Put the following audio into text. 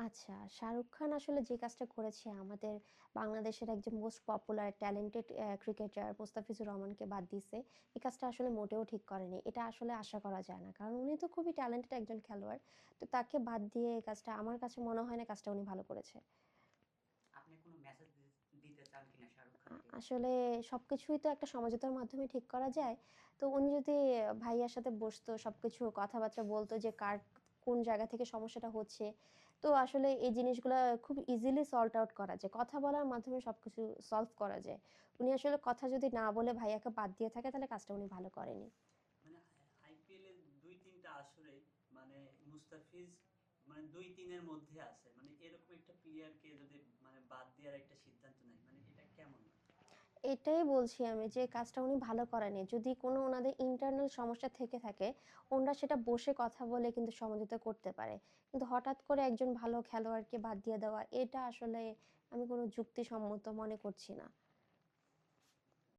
আচ্ছা, শাহরুখ খান আসলে যে কাজটা করেছে আমাদের বাংলাদেশের একজন most popular talented uh cricketer Mustafizur রহমানকে বাদ দিছে। এই কাজটা আসলে মোটেও ঠিক করেনি। এটা আসলে আশা করা যায় না। কারণ উনি তো খুবই ট্যালেন্টেড একজন খেলোয়াড়। তো তাকে বাদ দিয়ে এই কাজটা আমার কাছে মনে হয় না কাজটা উনি ভালো করেছে। আপনি কোনো মেসেজ দি দিতে চান কিনা শাহরুখ আ খানকে? আসলে সবকিছুই তো একটা সমঝোতার মাধ্যমে ঠিক করা যায়। তো উনি যদি ভাইয়ার সাথে বসতো, সবকিছু কথাবার্তা বলতো যে কার কোন জায়গা থেকে সমস্যাটা হচ্ছে। তো আসলে এই জিনিসগুলো খুব ইজিলি সল্ট আউট করা যায়। কথা বলার মাধ্যমে সবকিছু সলভ করা যায়। উনি আসলে কথা যদি না বলে ভাইয়াকে বাদ দিয়ে থাকে, তাহলে কাজটা উনি ভালো করেনি। মানে ২-৩ আসরে মানে মুস্তাফিজ মানে দুই তিনের মধ্যে আছে। মানে এরকম একটা প্লেয়ারকে যদি মানে বাদ দেওয়ার একটা সিদ্ধান্ত নেয় মানে? এটাই বলছি আমি যে কাজটা উনি ভালো করেনি। যদি কোনো ওনাদের ইন্টারনাল সমস্যা থেকে থাকে, ওনারা সেটা বসে কথা বলে কিন্তু সমঝোতা করতে পারে। কিন্তু হঠাৎ করে একজন ভালো খেলোয়াড়কে বাদ দিয়ে দেওয়া এটা আসলে আমি কোনো যুক্তিসম্মত মনে করছি না।